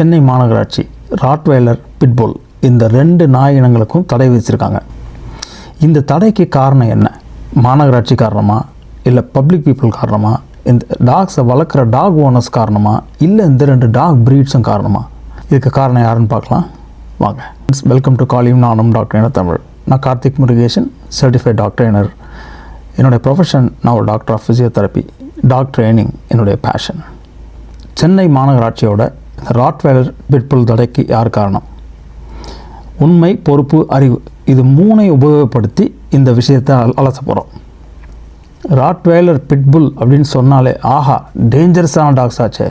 சென்னை மாநகராட்சி ராட்வேலர் பிட்புல் இந்த ரெண்டு நாய் இனங்களுக்கும் தடை விதிச்சிருக்காங்க. இந்த தடைக்கு காரணம் என்ன? மாநகராட்சி காரணமா? இல்லை பப்ளிக் பீப்புள் காரணமா? இந்த டாக்ஸை வளர்க்குற டாக் ஓனர்ஸ் காரணமா? இல்லை இந்த ரெண்டு டாக் ப்ரீட்ஸும் காரணமா? இதுக்கு காரணம் யாருன்னு பார்க்கலாம். வாங்க. வெல்கம் டு காலியும் நானும் டாக்டர் என தமிழ் நான் கார்த்திக் முருகேஷன் சர்டிஃபைட் டாக்டர் எனர் என்னுடைய ப்ரொஃபஷன் நான் ஒரு doctor of physiotherapy dog training என்னுடைய பேஷன் சென்னை மாநகராட்சியோட ராட்வேலர் பிட்புல் தடைக்கு யார் காரணம்? உண்மை பொறுப்பு அறிவு. இது மூனை உபயோகப்படுத்தி இந்த விஷயத்தை அல- அலச போகிறோம் ராட்வேலர் பிட்புல் அப்படின்னு சொன்னாலே ஆஹா டேஞ்சரஸான டாக்ஸ் ஆச்சே.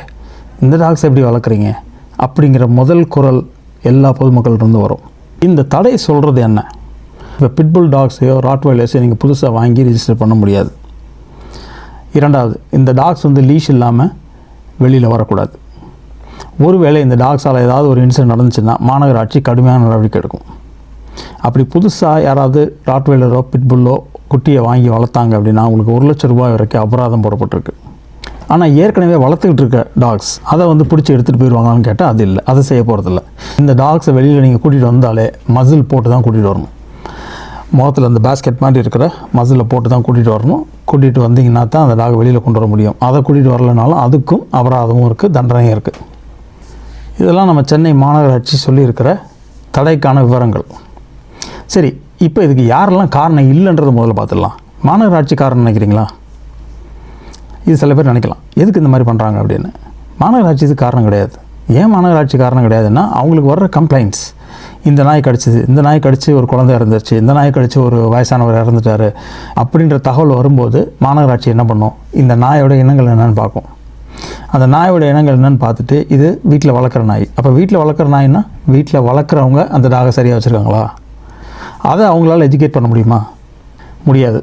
இந்த டாக்ஸ் எப்படி வளர்க்குறீங்க? அப்படிங்கிற முதல் குரல் எல்லா பொதுமக்கள்கிட்டருந்து வரும். இந்த தடை சொல்கிறது என்ன? இப்போ பிட்புல் டாக்ஸையோ ராட்வேலர்ஸையோ நீங்கள் புதுசாக வாங்கி ரிஜிஸ்டர் பண்ண முடியாது. இரண்டாவது இந்த டாக்ஸ் வந்து லீஷ் இல்லாமல் வெளியில் வரக்கூடாது. ஒருவேளை இந்த டாக்ஸால் ஏதாவது ஒரு இன்சிடென்ட் நடந்துச்சுன்னா மாநகராட்சி கடுமையான நடவடிக்கை எடுக்கும். அப்படி புதுசாக யாராவது ராட்வெயிலரோ பிட்புல்லோ குட்டியை வாங்கி வளர்த்தாங்க அப்படின்னா அவங்களுக்கு ஒரு லட்சம் ரூபாய் வரைக்கும் அபராதம் போடப்பட்டிருக்கு. ஆனால் ஏற்கனவே வளர்த்துக்கிட்டு இருக்க டாக்ஸ் அதை வந்து பிடிச்சி எடுத்துகிட்டு போயிடுவாங்களான்னு கேட்டால் அது இல்லை. அதை செய்ய போகிறதில்ல இந்த டாக்ஸை வெளியில் நீங்கள் கூட்டிகிட்டு வந்தாலே மசில் போட்டு தான் கூட்டிகிட்டு வரணும். முகத்தில் அந்த பேஸ்கெட் மாதிரி இருக்கிற மசிலில் போட்டு தான் கூட்டிகிட்டு வரணும். கூட்டிகிட்டு வந்தீங்கன்னா தான் அந்த டாக் வெளியில் கொண்டு வர முடியும். அதை கூட்டிகிட்டு வரலனாலும் அதுக்கும் அபராதமும் இருக்குது தண்டனையும் இருக்குது இதெல்லாம் நம்ம சென்னை மாநகராட்சி சொல்லியிருக்கிற தடைக்கான விவரங்கள். சரி இப்போ இதுக்கு யாரெல்லாம் காரணம் இல்லைன்றது முதல்ல பார்த்துடலாம். மாநகராட்சி காரணம் நினைக்கிறீங்களா? இது சில பேர் நினைக்கலாம். எதுக்கு இந்த மாதிரி பண்ணுறாங்க அப்படின்னு. மாநகராட்சி இது காரணம் கிடையாது. ஏன் மாநகராட்சி காரணம் கிடையாதுன்னா அவங்களுக்கு வர்ற கம்ப்ளைண்ட்ஸ் இந்த நாய் கடிச்சிது இந்த நாய் கடிச்சு ஒரு குழந்தை இறந்துருச்சு இந்த நாய் கடிச்சு ஒரு வயசானவர் இறந்துட்டாரு அப்படின்ற தகவல் வரும்போது மாநகராட்சி என்ன பண்ணும்? இந்த நாயோட இனங்கள் என்னென்னு பார்க்கும். அந்த நாயோட இனங்கள் என்னென்னு பார்த்துட்டு இது வீட்டில் வளர்க்குற நாய். அப்போ வீட்டில் வளர்க்குற நாய்னா வீட்டில் வளர்க்குறவங்க அந்த டாகை சரியாக வச்சுருக்காங்களா? அதை அவங்களால எஜுகேட் பண்ண முடியுமா? முடியாது.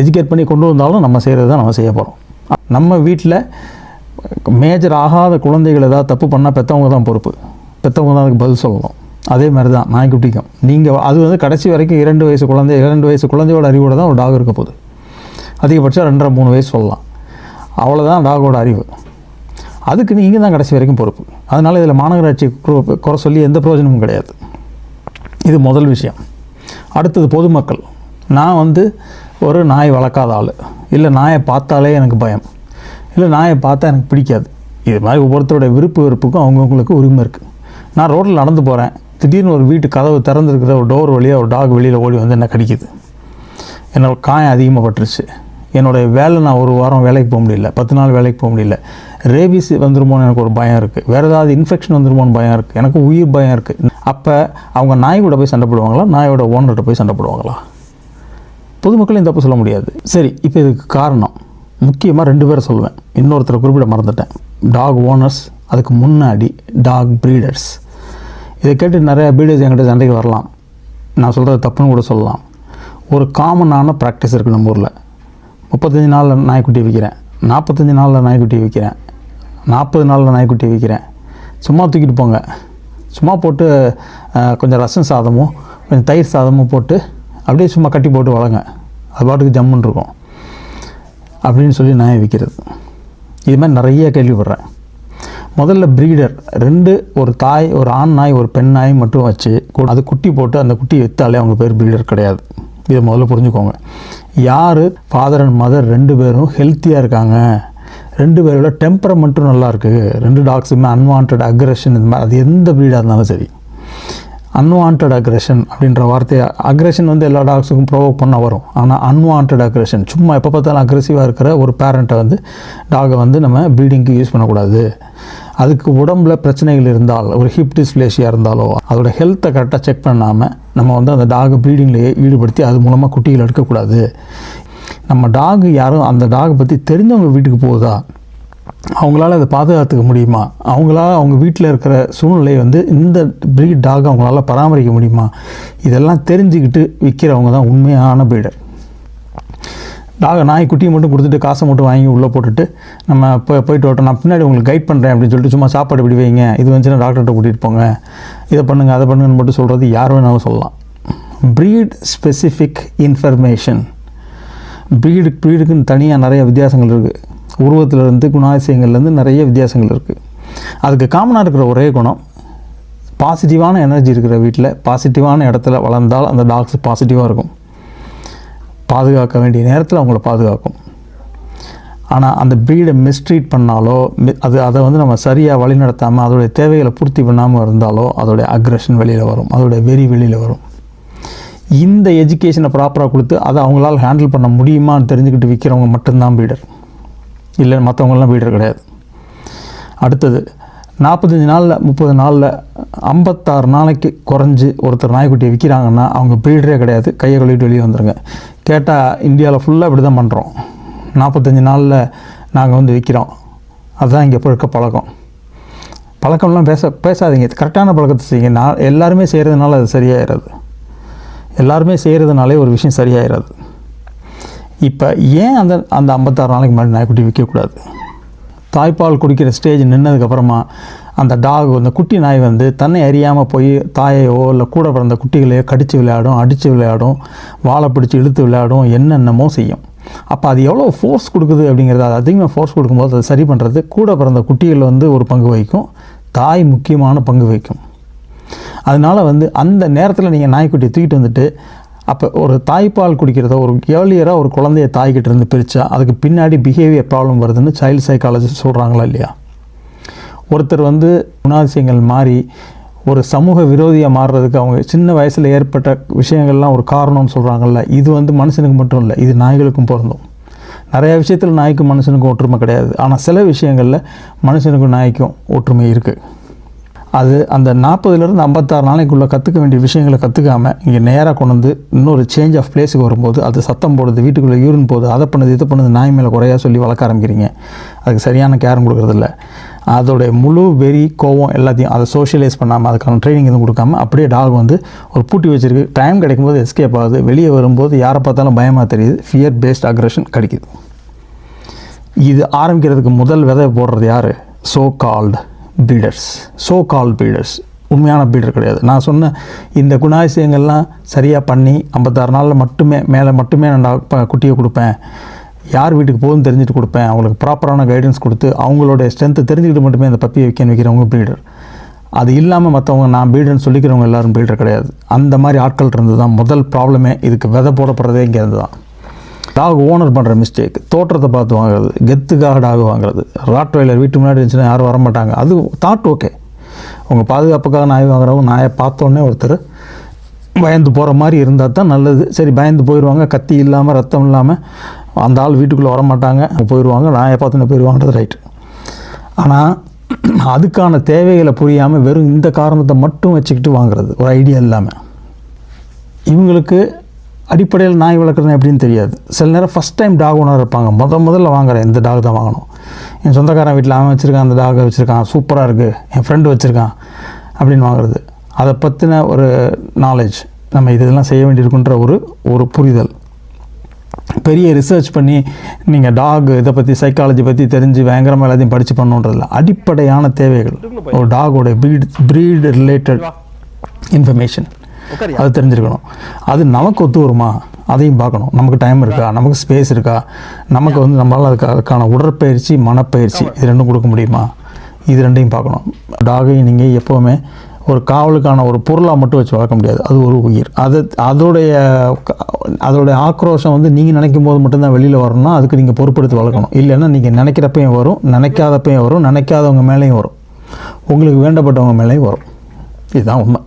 எஜுகேட் பண்ணி கொண்டு வந்தாலும் நம்ம செய்கிறது தான் நம்ம செய்ய போகிறோம். நம்ம வீட்டில் மேஜர் ஆகாத குழந்தைகள் ஏதாவது தப்பு பண்ணால் பெற்றவங்க தான் பொறுப்பு. பெற்றவங்க தான் அதுக்கு பதில் சொல்லணும். அதே மாதிரி தான் நாய்க்குட்டிக்கும் நீங்கள் அது வந்து கடைசி வரைக்கும் இரண்டு வயசு குழந்தை இரண்டு வயசு குழந்தையோட அறிவோட தான் ஒரு டாக் இருக்க போகுது. அதிகபட்சம் ரெண்டரை மூணு வயசு சொல்லலாம். அவ்வளோதான் டாகோட அறிவு. அதுக்கு நீங்கள் தான் கடைசி வரைக்கும் பொறுப்பு. அதனால் இதில் மாநகராட்சி குறை சொல்லி எந்த பிரயோஜனமும் கிடையாது. இது முதல் விஷயம். அடுத்தது பொதுமக்கள். நான் வந்து ஒரு நாய் வளர்க்காத ஆள். இல்லை நாயை பார்த்தாலே எனக்கு பயம். இல்லை நாயை பார்த்தா எனக்கு பிடிக்காது. இது மாதிரி ஒவ்வொருத்தருடைய விருப்பு வெறுப்புக்கும் அவங்கவுங்களுக்கு உரிமை இருக்குது நான் ரோட்டில் நடந்து போகிறேன் திடீர்னு ஒரு வீட்டு கதவு திறந்துருக்கிற ஒரு டோர் வழியாக ஒரு டாக் வெளியில் ஓடி வந்து என்ன கடிக்குது? என்னோட காயம் அதிகமாக பட்டுருச்சு என்னுடைய வேலை நான் ஒரு வாரம் வேலைக்கு போக முடியல. பத்து நாள் வேலைக்கு போக முடியல. ரேபிஸ் வந்துருமோன்னு எனக்கு ஒரு பயம் இருக்குது வேறு ஏதாவது இன்ஃபெக்ஷன் வந்துருமோன்னு பயம் இருக்குது எனக்கு உயிர் பயம் இருக்குது அப்போ அவங்க நாய் கூட போய் சண்டை போடுவாங்களா? நாயோட ஓனர்கிட்ட போய் சண்டை போடுவாங்களா? பொதுமக்களும் தப்பு சொல்ல முடியாது. சரி இப்போ இதுக்கு காரணம். முக்கியமாக ரெண்டு பேரை சொல்லுவேன் இன்னொருத்தரை குறிப்பிட மறந்துட்டேன். டாக் ஓனர்ஸ் அதுக்கு முன்னாடி டாக் ப்ரீடர்ஸ் இதை கேட்டு நிறைய ப்ரீடர்ஸ் என்கிட்ட சண்டைக்கு வரலாம். நான் சொல்கிறது தப்புன்னு கூட சொல்லலாம். ஒரு காமனான ப்ராக்டிஸ் இருக்குது நம்ம ஊரில். முப்பத்தஞ்சு நாளில் நாய்க்குட்டி விற்கிறேன் நாற்பத்தஞ்சு நாளில் நாய்க்குட்டி விற்கிறேன் நாற்பது நாளில் நாய்க்குட்டி விற்கிறேன் சும்மா தூக்கிட்டு போங்க. சும்மா போட்டு கொஞ்சம் ரசம் சாதமும் கொஞ்சம் தயிர் சாதமும் போட்டு அப்படியே சும்மா கட்டி போட்டு வளங்க அது பாட்டுக்கு ஜம்முன்னு இருக்கும். அப்படின்னு சொல்லி நாயை விற்கிறது இது மாதிரி நிறைய கேள்விப்படுறேன். முதல்ல ப்ரீடர் ரெண்டு ஒரு தாய் ஒரு ஆண் நாய் ஒரு பெண் நாய் மட்டும் வச்சு அது குட்டி போட்டு அந்த குட்டி விற்றாலே அவங்க பேர் ப்ரீடர் கிடையாது. இதை முதல்ல புரிஞ்சுக்கோங்க. யார்? ஃபாதர் அண்ட் மதர் ரெண்டு பேரும் ஹெல்த்தியாக இருக்காங்க. ரெண்டு பேரோட டெம்பரமெண்ட்டும் நல்லா இருக்குது ரெண்டு டாக்ஸுமே அன்வான்ட் அக்ரெஷன் இந்த மாதிரி அது எந்த ப்ரீடாக இருந்தாலும் சரி. அன்வான்ட் அக்ரெஷன் அப்படின்ற வார்த்தையை அக்ரெஷன் வந்து எல்லா டாக்ஸுக்கும் ப்ரொவோக் பண்ண வரும். ஆனால் அன்வான்ட் அக்ரெஷன் சும்மா எப்போ பார்த்தாலும் அக்ரெசிவாக இருக்கிற ஒரு பேரண்ட்டை வந்து டாகை வந்து நம்ம ப்ரீடிங்க்கு யூஸ் பண்ணக்கூடாது. அதுக்கு உடம்புல பிரச்சனைகள் இருந்தால் ஒரு ஹிப் டிஸ்பிளேஷியாக இருந்தாலோ அதோட ஹெல்த்தை கரெக்டாக செக் பண்ணாமல் நம்ம வந்து அந்த டாக் ப்ரீடிங்லேயே ஈடுபடுத்தி அது மூலமாக குட்டிகள் எடுக்கக்கூடாது. நம்ம டாக் யாரும் அந்த டாகை பற்றி தெரிஞ்சவங்க வீட்டுக்கு போகுதா? அவங்களால அதை பாதுகாத்துக்க முடியுமா? அவங்களால அவங்க வீட்டில் இருக்கிற சூழ்நிலை வந்து இந்த ப்ரீட் டாக் அவங்களால பராமரிக்க முடியுமா? இதெல்லாம் தெரிஞ்சுக்கிட்டு விற்கிறவங்க தான் உண்மையான ப்ரீடர் டாக நாய்க்குட்டியை மட்டும் கொடுத்துட்டு காசை மட்டும் வாங்கி உள்ளே போட்டுட்டு நம்ம இப்போ போயிட்டு வரட்டும். நான் பின்னாடி உங்களுக்கு கைட் பண்ணுறேன் அப்படின்னு சொல்லிட்டு சும்மா சாப்பாடு இப்படி வைங்க. இது வந்துச்சுன்னா டாக்டர்கிட்ட கூட்டிகிட்டு போங்க. இதை பண்ணுங்கள் அதை பண்ணுங்கன்னு மட்டும் சொல்கிறது யார் வேணாலும் சொல்லலாம். ப்ரீட் ஸ்பெசிஃபிக் இன்ஃபர்மேஷன் ப்ரீடு ப்ரீடுக்குன்னு தனியாக நிறைய வித்தியாசங்கள் இருக்குது உருவத்திலேருந்து குணாதிசயங்கள்லேருந்து நிறைய வித்தியாசங்கள் இருக்குது அதுக்கு காமனாக இருக்கிற ஒரே குணம் பாசிட்டிவான எனர்ஜி இருக்கிற வீட்டில் பாசிட்டிவான இடத்துல வளர்ந்தால் அந்த டாக்ஸ் பாசிட்டிவாக இருக்கும். பாதுகாக்க வேண்டிய நேரத்தில் அவங்கள பாதுகாக்கும். ஆனால் அந்த ப்ரீடை மிஸ்ட்ரீட் பண்ணாலோ அது அதை வந்து நம்ம சரியாக வழிநடத்தாமல் அதோடைய தேவைகளை பூர்த்தி பண்ணாமல் இருந்தாலோ அதோடைய அக்ரஷன் வெளியில் வரும். அதோடைய வெறி வெளியில் வரும். இந்த எஜுகேஷனை ப்ராப்பராக கொடுத்து அதை அவங்களால ஹேண்டில் பண்ண முடியுமான்னு தெரிஞ்சுக்கிட்டு விற்கிறவங்க மட்டும்தான் பீடர் இல்லை மற்றவங்களாம் பீடர் கிடையாது. அடுத்தது நாற்பத்தஞ்சு நாளில் முப்பது நாளில் ஐம்பத்தாறு நாளைக்கு குறைஞ்சி ஒருத்தர் நாய்க்குட்டியை விற்கிறாங்கன்னா அவங்க ப்ரீடரே கிடையாது. கையை கழுவிட்டு வெளியே வந்துடுங்க கேட்டால் இந்தியாவில் ஃபுல்லாக இப்படி தான் பண்ணுறோம் நாற்பத்தஞ்சு நாளில் நாங்கள் வந்து விற்கிறோம் அதுதான் இங்கே இப்போ இருக்க பழக்கம். பழக்கம்லாம் பேச பேசாதீங்க. கரெக்டான பழக்கத்தை செய்யுங்க. நான் எல்லாருமே செய்கிறதுனால அது சரியாயிடுறது எல்லாருமே செய்கிறதுனாலே ஒரு விஷயம் சரியாயிடுறது இப்போ ஏன் அந்த அந்த ஐம்பத்தாறு நாளைக்கு முன்னாடி நாய்க்குட்டி விற்கக்கூடாது தாய்ப்பால் குடிக்கிற ஸ்டேஜ் நின்னதுக்கப்புறமா அந்த டாக் அந்த குட்டி நாய் வந்து தன்னை அறியாமல் போய் தாயையோ இல்லை கூட பிறந்த குட்டிகளையோ கடித்து விளையாடும் அடித்து விளையாடும் வாழை பிடிச்சி இழுத்து விளையாடும் என்னென்னமோ செய்யும். அப்போ அது எவ்வளோ ஃபோர்ஸ் கொடுக்குது அப்படிங்கிறது அது அதிகமாக ஃபோர்ஸ் கொடுக்கும்போது அதை சரி பண்ணுறது கூட பிறந்த குட்டிகள் வந்து ஒரு பங்கு வகிக்கும் தாய் முக்கியமான பங்கு வகிக்கும். அதனால் வந்து அந்த நேரத்தில் நீங்கள் நாய்க்குட்டியை தூக்கிட்டு வந்துட்டு அப்போ ஒரு தாய்ப்பால் குடிக்கிறத ஒரு ஏர்லியராக ஒரு குழந்தைய தாய்கிட்ட இருந்து பிரித்தா அதுக்கு பின்னாடி பிஹேவியர் ப்ராப்ளம் வருதுன்னு சைல்டு சைக்காலஜிஸ்ட் சொல்கிறாங்களா இல்லையா? ஒருத்தர் வந்து குணாதிசயங்கள் மாறி ஒரு சமூக விரோதியாக மாறுறதுக்கு அவங்க சின்ன வயசில் ஏற்பட்ட விஷயங்கள்லாம் ஒரு காரணம்னு சொல்கிறாங்கல்ல இது வந்து மனுஷனுக்கு மட்டும் இல்லை இது நாய்களுக்கும் பொருந்தும். நிறைய விஷயத்தில் நாய்க்கும் மனுஷனுக்கும் ஒற்றுமை கிடையாது. ஆனால் சில விஷயங்களில் மனுஷனுக்கும் நாய்க்கும் ஒற்றுமை இருக்குது அது அந்த நாற்பதுலேருந்து ஐம்பத்தாறு நாளைக்குள்ளே கற்றுக்க வேண்டிய விஷயங்களை கற்றுக்காம இங்கே நேராக கொண்டு வந்து இன்னொரு சேஞ்ச் ஆஃப் பிளேஸுக்கு வரும்போது அது சத்தம் போடுது வீட்டுக்குள்ளே யூரின் போகுது அதை பண்ணுது இதை பண்ணுது நாய் மேலே குறையா சொல்லி வளர்க்க ஆரம்பிக்கிறீங்க. அதுக்கு சரியான கேரம் கொடுக்குறதில்ல. அதோடைய முழு வெறி கோவம் எல்லாத்தையும் அதை சோஷியலைஸ் பண்ணாமல் அதுக்கான ட்ரைனிங் எதுவும் கொடுக்காம அப்படியே டாக் வந்து ஒரு பூட்டி வச்சுருக்கு. டைம் கிடைக்கும்போது எஸ்கேப் ஆகுது. வெளியே வரும்போது யாரை பார்த்தாலும் பயமாக தெரியுது. ஃபியர் பேஸ்ட் அக்ரஷன் கிடைக்குது. இது ஆரம்பிக்கிறதுக்கு முதல் விதை போடுறது யார்? So called feeders so call feeders உண்மையான பீடர் கிடையாது. நான் சொன்ன இந்த குணாதிசயங்கள்லாம் சரியாக பண்ணி ஐம்பத்தாறு நாளில் மட்டுமே மேலே மட்டுமே நான் ப- குட்டியை கொடுப்பேன். யார் வீட்டுக்கு போகுதுன்னு தெரிஞ்சுட்டு கொடுப்பேன். அவங்களுக்கு ப்ராப்பரான கைடன்ஸ் கொடுத்து அவங்களோட ஸ்ட்ரென்த்தை தெரிஞ்சுக்கிட்டு மட்டுமே அந்த பப்பியை வைக்க வைக்கிறவங்க பீடர் அது இல்லாமல் மற்றவங்க நான் பீடர்னு சொல்லிக்கிறவங்க எல்லாரும் பீடர் கிடையாது. அந்த மாதிரி ஆட்கள் இருந்து தான் முதல் ப்ராப்ளமே இதுக்கு விதை போடப்படுறதே இங்கேருந்து தான் டாக் ஓனர் பண்ணுற மிஸ்டேக் தோற்றத்தை பார்த்து வாங்குறது. கெத்துக்காக டாக் வாங்குறது. ராட்வைலர் வீட்டு முன்னாடி இருந்துச்சுன்னா யாரும் வர மாட்டாங்க அது தாட் ஓகே உங்கள் பாதுகாப்புக்காக நாய் வாங்குறவங்க நாயை பார்த்தோன்னே ஒருத்தர் பயந்து போகிற மாதிரி இருந்தால் தான் நல்லது. சரி பயந்து போயிடுவாங்க கத்தி இல்லாமல் ரத்தம் இல்லாமல் அந்த ஆள் வீட்டுக்குள்ளே வர மாட்டாங்க போயிடுவாங்க நாயை பார்த்தோன்னே போயிடுவாங்கிறது ரைட்டு ஆனால் அதுக்கான தேவைகளை புரியாமல் வெறும் இந்த காரணத்தை மட்டும் வச்சுக்கிட்டு வாங்குறது ஒரு ஐடியா இல்லாமல் இவங்களுக்கு அடிப்படையில் நாய் வளர்க்குறது எப்படின்னு தெரியாது. சில நேரம் ஃபஸ்ட் டைம் டாக் ஓனர் இருப்பாங்க. முத முதல்ல வாங்குறேன் இந்த டாக் தான் வாங்கணும். என் சொந்தக்காரன் வீட்டில் அவன் வச்சுருக்கான் அந்த டாகை வச்சுருக்கான். சூப்பராக இருக்குது என் ஃப்ரெண்டு வச்சுருக்கான். அப்படின்னு வாங்குறது. அதை பற்றின ஒரு நாலேஜ் நம்ம இதெல்லாம் செய்ய வேண்டியிருக்குன்ற ஒரு ஒரு புரிதல். பெரிய ரிசர்ச் பண்ணி நீங்கள் டாக் இதை பற்றி சைக்காலஜி பற்றி தெரிஞ்சு பயங்கரமாக எல்லாத்தையும் படித்து பண்ணுன்றதில்ல அடிப்படையான தேவைகள். ஒரு டாகோட ப்ரீட் ப்ரீட் ரிலேட்டட் இன்ஃபர்மேஷன் அது தெரிஞ்சிருக்கணும். அது நமக்கு ஒத்து வருமா? அதையும் பார்க்கணும். நமக்கு டைம் இருக்கா? நமக்கு ஸ்பேஸ் இருக்கா? நமக்கு வந்து நம்மளால் அதுக்கு அதுக்கான உடற்பயிற்சி மனப்பயிற்சி இது ரெண்டும் கொடுக்க முடியுமா? இது ரெண்டையும் பார்க்கணும். டாகையும் நீங்கள் எப்போவுமே ஒரு காவலுக்கான ஒரு பொருளாக மட்டும் வச்சு வளர்க்க முடியாது. அது ஒரு உயிர். அது அதோடைய அதோடைய ஆக்ரோஷம் வந்து நீங்கள் நினைக்கும் போது மட்டும்தான் வெளியில் வரணும்னா அதுக்கு நீங்கள் பொறுப்படுத்தி வளர்க்கணும். இல்லைன்னா நீங்கள் நினைக்கிறப்பையும் வரும் நினைக்காதப்பையும் வரும் நினைக்காதவங்க மேலேயும் வரும். உங்களுக்கு வேண்டப்பட்டவங்க மேலேயும் வரும். இதுதான் உண்மை.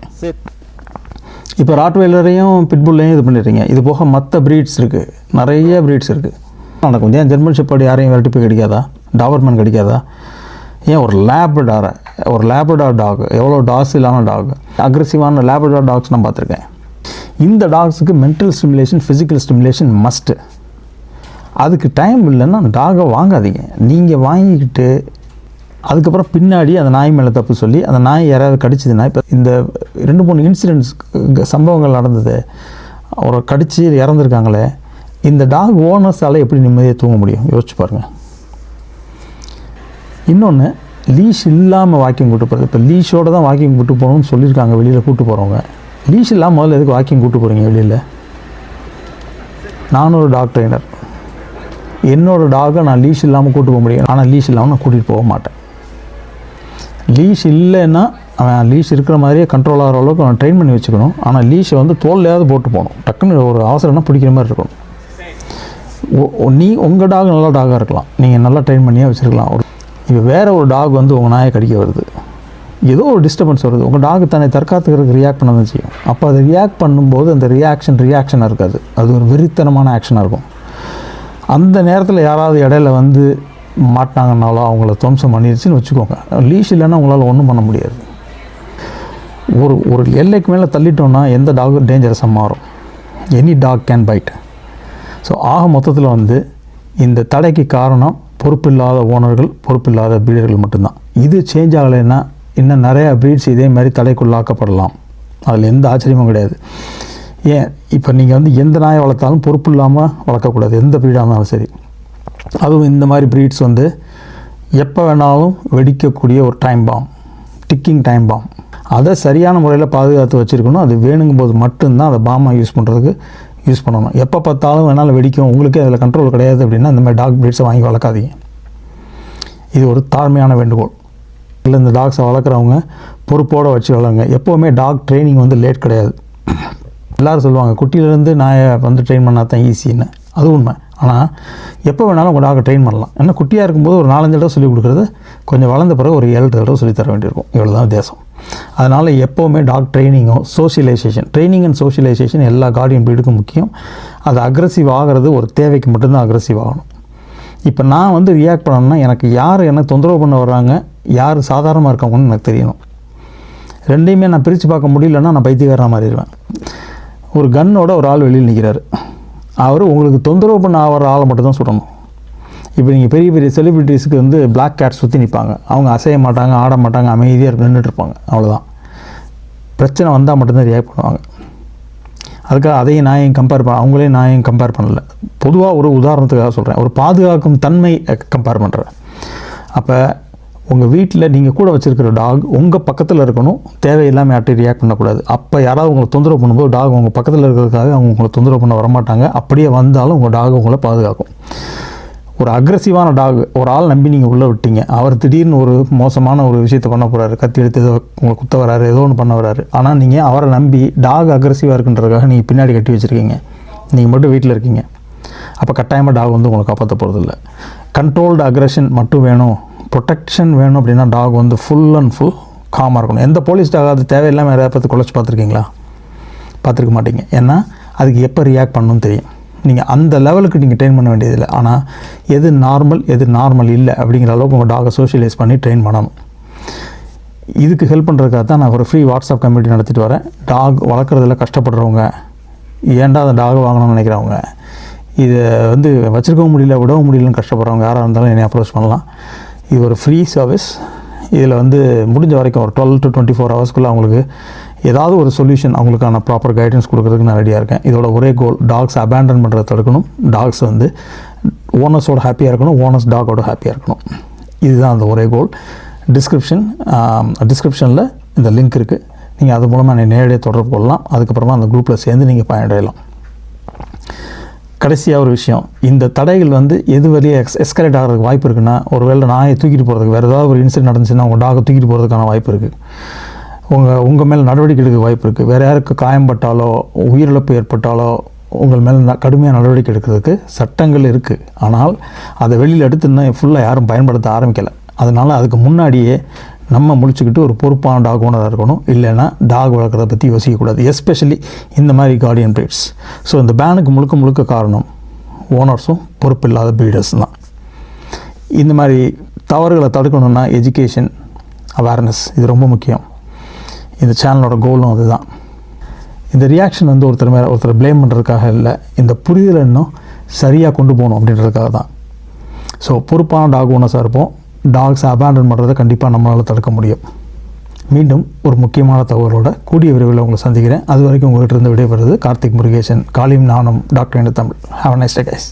இப்போ ராட்வெயிலரையும் பிட்புல்லையும் இது பண்ணிடுறீங்க. இது போக மற்ற ப்ரீட்ஸ் இருக்குது நிறைய ப்ரீட்ஸ் இருக்குது நடக்கும். ஏன் ஜெர்மன் ஷெப்பர்ட் யாரையும் விரட்டி போய் கிடைக்காதா? டாபர்மேன் கிடைக்காதா? ஏன் ஒரு லேப்டாரை ஒரு லேப்டார் டாக் எவ்வளோ டாஸிலான டாக் அக்ரெசிவான லேப்டார் டாக்ஸ் நான் பார்த்துருக்கேன். இந்த டாக்ஸுக்கு mental stimulation physical stimulation must அதுக்கு டைம் இல்லைன்னா அந்த டாகை வாங்காதீங்க. நீங்கள் வாங்கிக்கிட்டு அதுக்கப்புறம் பின்னாடி அந்த நாய் மேலே தப்பு சொல்லி அந்த நாய் யாராவது கடிச்சதுன்னா இப்போ இந்த ரெண்டு மூணு இன்சிடென்ட்ஸ் சம்பவங்கள் நடந்தது. அவரை கடிச்சு இறந்துருக்காங்களே இந்த டாக் ஓனர்ஸால் எப்படி நிம்மதியாக தூங்க முடியும்? யோசிச்சு பாருங்கள் இன்னொன்று லீஷ் இல்லாமல் வாக்கிங் கூட்டு போகிறது இப்போ லீஷோடு தான் வாக்கிங் கூட்டு போகணும்னு சொல்லியிருக்காங்க வெளியில் கூட்டு போகிறவங்க லீஷ் இல்லாமல் முதல்ல எதுக்கு வாக்கிங் கூட்டு போகிறீங்க வெளியில்? நானும் ஒரு டாக் ட்ரைனர் என்னோட டாகை நான் லீஷ் இல்லாமல் கூட்டு போக முடியும். ஆனால் லீஷ் இல்லாமல் நான் கூட்டிகிட்டு போக மாட்டேன். லீஷ் இல்லைன்னா அவன் லீஷ் இருக்கிற மாதிரியே கண்ட்ரோல் ஆகிற அளவுக்கு அவன் ட்ரெயின் பண்ணி வச்சுக்கணும். ஆனால் லீஷை வந்து தோல்லையாவது போட்டு போகணும். டக்குன்னு ஒரு அவசரம்னா பிடிக்கிற மாதிரி இருக்கணும். நீ உங்கள் டாக் நல்ல டாகாக இருக்கலாம். நீங்கள் நல்லா ட்ரெயின் பண்ணியே வச்சுருக்கலாம். ஒரு இப்போ வேறு ஒரு டாக் வந்து உங்கள் நாயை கடிக்க வருது. ஏதோ ஒரு டிஸ்டர்பன்ஸ் வருது. உங்கள் டாக் தன்னை தற்காத்துக்கிறதுக்கு ரியாக்ட் பண்ண தான் செய்யும். அப்போ அது ரியாக்ட் பண்ணும்போது அந்த ரியாக்ஷன் ரியாக்ஷனாக இருக்காது. அது ஒரு வெறித்தனமான ஆக்ஷனாக இருக்கும். அந்த நேரத்தில் யாராவது இடையில வந்து மாட்டினாங்கனாலோ அவங்கள துவம்சம் பண்ணிருச்சுன்னு வச்சுக்கோங்க. லீஷ் இல்லைன்னா உங்களால் ஒன்றும் பண்ண முடியாது. ஒரு ஒரு எல்லைக்கு மேலே தள்ளிட்டோம்னா எந்த டாகும் டேஞ்சரஸாக மாறும். Any dog can bite so ஆக மொத்தத்தில் வந்து இந்த தடைக்கு காரணம் பொறுப்பில்லாத ஓனர்கள் பொறுப்பில்லாத பிரீடர்கள் மட்டும்தான். இது சேஞ்ச் ஆகலைன்னா இன்னும் நிறையா ப்ரீட்ஸ் இதே மாதிரி தடைக்குள்ளாக்கப்படலாம் அதில் எந்த ஆச்சரியமும் கிடையாது. ஏன்? இப்போ நீங்கள் வந்து எந்த நாயை வளர்த்தாலும் பொறுப்பு இல்லாமல் வளர்க்கக்கூடாது. எந்த ப்ரீடாக இருந்தாலும் சரி. அதுவும் இந்த மாதிரி ப்ரீட்ஸ் வந்து எப்போ வேணாலும் வெடிக்கக்கூடிய ஒரு time bomb ticking time bomb அதை சரியான முறையில் பாதுகாத்து வச்சுருக்கணும். அது வேணுங்கும் போது மட்டும்தான் அதை பாமாக யூஸ் பண்ணுறதுக்கு யூஸ் பண்ணணும். எப்போ பார்த்தாலும் வேணாலும் வெடிக்கும். உங்களுக்கே அதில் கண்ட்ரோல் கிடையாது அப்படின்னா இந்த மாதிரி டாக் ப்ரீட்ஸை வாங்கி வளர்க்காதீங்க. இது ஒரு தாழ்மையான வேண்டுகோள். இல்லை இந்த டாக்ஸை வளர்க்குறவங்க பொறுப்போடு வச்சு வளருங்க. எப்போவுமே டாக் ட்ரைனிங் வந்து லேட் கிடையாது. எல்லோரும் சொல்லுவாங்க குட்டியிலேருந்து நாயை வந்து ட்ரெயின் பண்ணால் தான் ஈஸின்னு அது உண்மை. ஆனால் எப்போ வேணாலும் உங்களாக ட்ரெயின் பண்ணலாம். ஏன்னா குட்டியாக இருக்கும்போது ஒரு நாலஞ்சு தடவை சொல்லிக் கொடுக்குறது கொஞ்சம் வளர்ந்த பிறகு ஒரு ஏழு தடவை சொல்லி தர வேண்டியிருக்கும். இவ்வளோ தான் வித்தியாசம். அதனால் எப்போவுமே டாக் ட்ரைனிங்கோ சோஷியலைசேஷன் ட்ரைனிங் அண்ட் சோஷியலைசேஷன் எல்லா கார்டியன் ப்ரீடுக்கும் முக்கியம். அது அக்ரஸிவ் ஆகிறது ஒரு தேவைக்கு மட்டும்தான் அக்ரஸிவ் ஆகணும். இப்போ நான் வந்து ரியாக்ட் பண்ணணும்னா எனக்கு யார் என்ன தொந்தரவு பண்ண வர்றாங்க யார் சாதாரணமாக இருக்காங்கன்னு எனக்கு தெரியணும். ரெண்டையுமே நான் பிரித்து பார்க்க முடியலன்னா நான் பைத்தியக்காரனா மாறிடுவேன். ஒரு கன்னோட ஒரு ஆள் வெளியில் நிற்கிறாரு அவர் உங்களுக்கு தொந்தரவு பண்ண ஆகிற ஆளை மட்டும் தான் சுடணும். இப்போ நீங்கள் பெரிய பெரிய செலிப்ரிட்டிஸ்க்கு வந்து பிளாக் கேட் சுற்றி நிற்பாங்க அவங்க அசைய மாட்டாங்க ஆட மாட்டாங்க அமைதியாக நின்றுட்டு இருப்பாங்க. அவ்வளோதான் பிரச்சனை வந்தால் மட்டும்தான் ரியாக்ட் பண்ணுவாங்க. அதுக்காக அதையும் நான் ஏன் கம்பேர் பண்ண அவங்களே நான் ஏன் கம்பேர் பண்ணல. பொதுவாக ஒரு உதாரணத்துக்காக சொல்கிறேன் ஒரு பாதுகாக்கும் தன்மை கம்பேர் பண்ணுறேன் அப்போ உங்கள் வீட்டில் நீங்கள் கூட வச்சுருக்கிற டாக் உங்கள் பக்கத்தில் இருக்கணும். தேவையில்லாமல் யார்ட்டையும் ரியாக்ட் பண்ணக்கூடாது. அப்போ யாராவது உங்களை தொந்தரவு பண்ணும்போது டாக் உங்கள் பக்கத்தில் இருக்கிறதுக்காக அவங்க உங்களை தொந்தரவு பண்ண வரமாட்டாங்க. அப்படியே வந்தாலும் உங்கள் டாக் உங்களை பாதுகாக்கும். ஒரு அக்ரஸிவான டாக் ஒரு ஆள் நம்பி நீங்கள் உள்ளே விட்டீங்க. அவர் திடீர்னு ஒரு மோசமான ஒரு விஷயத்தை பண்ண போகிறாரு கத்தி எடுத்து ஏதோ உங்களை குத்த வராரு ஏதோ ஒன்று பண்ண வராரு. ஆனால் நீங்கள் அவரை நம்பி டாக் அக்ரஸிவாக இருக்குன்றதுக்காக நீங்கள் பின்னாடி கட்டி வச்சுருக்கீங்க. நீங்கள் மட்டும் வீட்டில் இருக்கீங்க. அப்போ கட்டாயமாக டாக் வந்து உங்களை காப்பாற்ற போகிறதில்ல கண்ட்ரோல்டு அக்ரஷன் மட்டும் வேணும். ப்ரொடெக்ஷன் வேணும் அப்படின்னா டாக் வந்து ஃபுல் அண்ட் ஃபுல் காமாக இருக்கணும். எந்த போலீஸ் டாக் அது தேவையில்லாமல் யாரையா பார்த்து குலைச்சி பார்த்துருக்கீங்களா? பார்த்துருக்க மாட்டீங்க. ஏன்னா அதுக்கு எப்போ ரியாக்ட் பண்ணணும்னு தெரியும். நீங்கள் அந்த லெவலுக்கு நீங்கள் ட்ரெயின் பண்ண வேண்டியதில்லை. ஆனால் எது நார்மல் எது நார்மல் இல்லை அப்படிங்கிற அளவுக்கு உங்கள் டாகை சோஷியலைஸ் பண்ணி ட்ரெயின் பண்ணணும். இதுக்கு ஹெல்ப் பண்ணுறதுக்காக தான் நான் ஒரு ஃப்ரீ வாட்ஸ்அப் கம்யூனிட்டி நடத்திட்டு வரேன். டாக் வளர்க்குறதுல கஷ்டப்படுறவங்க ஏன்டா அந்த டாக் வாங்கணும்னு நினைக்கிறவங்க இதை வந்து வச்சுருக்கவும் முடியல விடவும் முடியலன்னு கஷ்டப்படுறவங்க யாராக இருந்தாலும் என்னை அப்ரோச் பண்ணலாம். இது ஒரு ஃப்ரீ சர்வீஸ் இதில் வந்து முடிஞ்ச வரைக்கும் ஒரு டுவெல் டு டுவெண்ட்டி ஃபோர் ஹவர்ஸ்க்குள்ளே அவங்களுக்கு ஏதாவது ஒரு சொல்யூஷன் அவங்களுக்கான ப்ராப்பர் கைடன்ஸ் கொடுக்குறதுக்கு நான் ரெடியாக இருக்கேன். இதோட ஒரே கோல் டாக்ஸ் அபேண்டன் பண்ணுறத தடுக்கணும். டாக்ஸ் வந்து ஓனர்ஸோட ஹாப்பியாக இருக்கணும் ஓனர்ஸ் டாகோட ஹாப்பியாக இருக்கணும். இதுதான் அந்த ஒரே கோல் டிஸ்கிரிப்ஷன் டிஸ்கிரிப்ஷனில் இந்த லிங்க் இருக்குது நீங்கள் அது மூலமாக என்னை நேரடியாக தொடர்பு கொள்ளலாம். அதுக்கப்புறமா அந்த குரூப்பில் சேர்ந்து நீங்கள் பயனடையலாம். கடைசியாக ஒரு விஷயம். இந்த தடைகள் வந்து எது வழியே எக்ஸ் எஸ்கலேட் ஆகிறதுக்கு வாய்ப்பு இருக்குன்னா ஒருவேளை நாயை தூக்கிட்டு போகிறதுக்கு வேறு ஏதாவது ஒரு இன்சிடென்ட் நடந்துச்சுன்னா உங்கள் டாகை தூக்கிட்டு போகிறதுக்கான வாய்ப்பு இருக்குது உங்கள் உங்கள் மேலே நடவடிக்கை எடுக்க வாய்ப்பு இருக்குது வேறு யாருக்கு காயம்பட்டாலோ உயிரிழப்பு ஏற்பட்டாலோ உங்கள் மேலே ந- கடுமையாக நடவடிக்கை எடுக்கிறதுக்கு சட்டங்கள் இருக்குது ஆனால் அதை வெளியில் எடுத்து இன்னும் ஃபுல்லாக யாரும் பயன்படுத்த ஆரம்பிக்கலை. அதனால் அதுக்கு முன்னாடியே நம்ம முடிச்சுக்கிட்டு ஒரு பொறுப்பான டாக் ஓனராக இருக்கணும். இல்லைன்னா டாக் வளர்க்குறத பற்றி யோசிக்கக்கூடாது. எஸ்பெஷலி இந்த மாதிரி கார்டியன் பிரீட்ஸ் ஸோ இந்த பேனுக்கு முழுக்க முழுக்க காரணம் ஓனர்ஸும் பொறுப்பில்லாத ப்ரீடர்ஸ் தான். இந்த மாதிரி தவறுகளை தடுக்கணும்னா எஜுகேஷன் அவேர்னஸ் இது ரொம்ப முக்கியம். இந்த சேனலோட கோலும் அதுதான். இந்த ரியாக்ஷன் வந்து ஒருத்தர் மேலே ஒருத்தர் ப்ளேம் பண்ணுறதுக்காக இல்லை இந்த புரிதல் இன்னும் சரியாக கொண்டு போகணும் அப்படின்றதுக்காக தான் ஸோ பொறுப்பான டாக் ஓனர்ஸாக இருப்போம். டாக்ஸை அபேண்டன் பண்ணுறதை கண்டிப்பாக நம்மளால் தடுக்க முடியும். மீண்டும் ஒரு முக்கியமான தகவலோட கூடிய விரைவில் உங்களை சந்திக்கிறேன். அது வரைக்கும் உங்கள்கிட்ட இருந்து விடைபெறுவது கார்த்திக் முருகேசன். காலியும் நானும் doctor Tamil have nice day guys